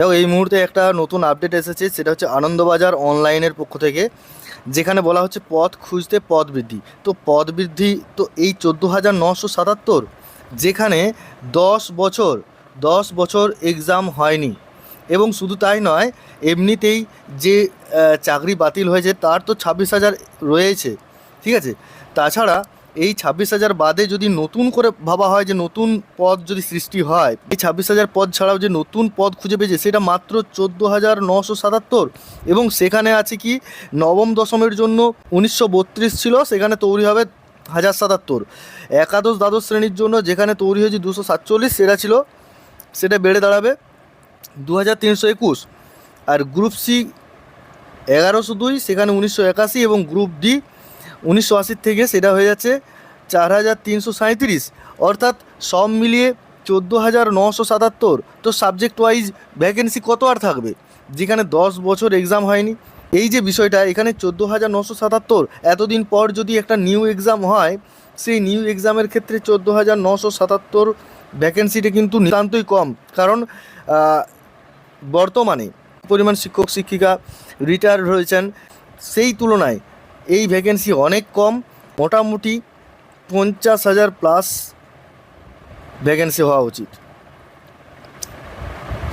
দেখো, এই মুহূর্তে একটা নতুন আপডেট এসেছে, সেটা হচ্ছে আনন্দবাজার অনলাইনের পক্ষ থেকে, যেখানে বলা হচ্ছে পদ খুঁজতে পদ বৃদ্ধি। তো পদ বৃদ্ধি তো এই চোদ্দ হাজার নশো সাতাত্তর, যেখানে দশ বছর দশ বছর এক্সাম হয়নি। এবং শুধু তাই নয়, এমনিতেই যে চাকরি বাতিল হয়েছে, তার তো ছাব্বিশ হাজার রয়েছে। ঠিক আছে? তাছাড়া এই ছাব্বিশ হাজার বাদে যদি নতুন করে ভাবা হয় যে নতুন পদ যদি সৃষ্টি হয়, এই ছাব্বিশ হাজার পদ ছাড়াও যে নতুন পদ খুঁজে পেয়েছে সেটা মাত্র চোদ্দ হাজার নশো সাতাত্তর এবং সেখানে আছে কি, নবম দশমের জন্য উনিশশো বত্রিশ ছিল, সেখানে তৈরি হবে হাজার সাতাত্তর। একাদশ দ্বাদশ শ্রেণির জন্য যেখানে তৈরি হয়েছে দুশো সাতচল্লিশ, সেটা ছিল, সেটা বেড়ে দাঁড়াবে দু হাজার তিনশো একুশ। আর গ্রুপ সি এগারোশো দুই, সেখানে উনিশশো একাশি এবং গ্রুপ ডি উনিশশো আশির থেকে সেটা হয়ে যাচ্ছে চার হাজার তিনশো সাঁইত্রিশ। অর্থাৎ সব মিলিয়ে চোদ্দ হাজার নশো সাতাত্তর। তো সাবজেক্ট ওয়াইজ ভ্যাকেন্সি কত আর থাকবে? যেখানে দশ বছর এক্সাম হয়নি। এই যে বিষয়টা, এখানে চোদ্দ হাজার নশো সাতাত্তর। এতদিন পর যদি একটা নিউ এক্সাম হয়, সেই নিউ এক্সামের ক্ষেত্রে চোদ্দ হাজার নশো সাতাত্তর ভ্যাকেন্সিটা কিন্তু নিতান্তই কম। কারণ বর্তমানে পরিমাণ শিক্ষক, শিক্ষিকা রিটায়ার হয়েছেন। সেই তুলনায় এই ভ্যাকেন্সি অনেক কম, মোটামুটি পঞ্চাশ হাজার প্লাস ভ্যাকেন্সি হওয়া উচিত।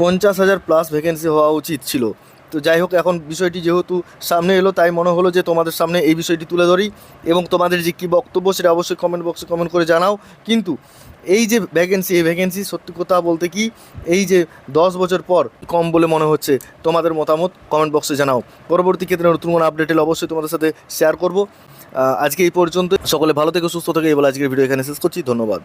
পঞ্চাশ হাজার প্লাস ভ্যাকেন্সি হওয়া উচিত ছিল। তো যাই হোক, এখন বিষয়টি যেহেতু সামনে এলো, তাই মনে হলো যে তোমাদের সামনে এই বিষয়টি তুলে ধরি এবং তোমাদের যে কী বক্তব্য সেটা অবশ্যই কমেন্ট বক্সে কমেন্ট করে জানাও। কিন্তু এই যে ভ্যাকেন্সি এই ভ্যাকেন্সি সত্যি কথা বলতে কি, এই যে দশ বছর পর কম বলে মনে হচ্ছে তোমাদের মতামত কমেন্ট বক্সে জানাও। পরবর্তী ক্ষেত্রে নতুন কোনো আপডেট এলে অবশ্যই তোমাদের সাথে শেয়ার করব। আজকে এই পর্যন্ত সকলে ভালো থেকে, সুস্থ থেকে। এই বলে আজকের ভিডিও এখানে শেষ করছি। ধন্যবাদ।